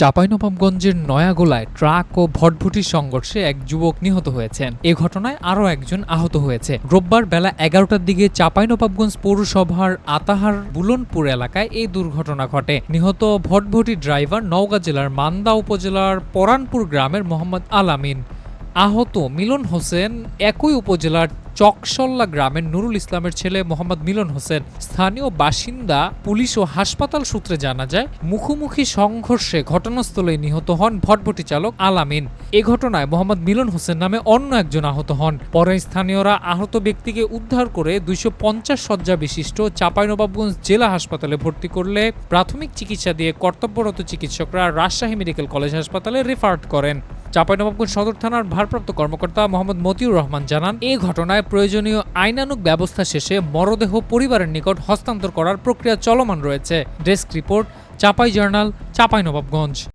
চাঁপাইনবাবগঞ্জের নয়াগোলায় ট্রাক ও ভটভটির সংঘর্ষে এক যুবক নিহত হয়েছেন। এ ঘটনায় আরও একজন আহত হয়েছে। রোববার বেলা এগারোটার দিকে চাঁপাইনবাবগঞ্জ পৌরসভার আতাহার বুলনপুর এলাকায় এই দুর্ঘটনা ঘটে। নিহত ভটভটি ড্রাইভার নওগাঁ জেলার মান্দা উপজেলার পরানপুর গ্রামের মোহাম্মদ আলামিন আহত মিলন হোসেন একই উপজেলার চকসল্লা গ্রামের নুরুল ইসলামের ছেলে মোহাম্মদ মিলন হোসেন। স্থানীয় বাসিন্দা, পুলিশ ও হাসপাতাল সূত্রে জানা যায়, মুখোমুখি সংঘর্ষে ঘটনাস্থলে নিহত হন ভটভটি চালক আলামিন এ ঘটনায় মোহাম্মদ মিলন হোসেন নামে অন্য একজন আহত হন। পরে স্থানীয়রা আহত ব্যক্তিকে উদ্ধার করে দুইশো পঞ্চাশ শয্যা বিশিষ্ট চাঁপাইনবাবগঞ্জ জেলা হাসপাতালে ভর্তি করলে প্রাথমিক চিকিৎসা দিয়ে কর্তব্যরত চিকিৎসকরা রাজশাহী মেডিকেল কলেজ হাসপাতালে রেফার করেন। চাঁপাইনবাবগঞ্জ সদর থানার ভারপ্রাপ্ত কর্মকর্তা মোহাম্মদ মতিউর রহমান জানান এই ঘটনায় প্রয়োজনীয় আইনানুগ ব্যবস্থা শেষে মরদেহ পরিবারের নিকট হস্তান্তর করার প্রক্রিয়া চলমান রয়েছে। Desk report, Chapai journal, Chapainawabganj.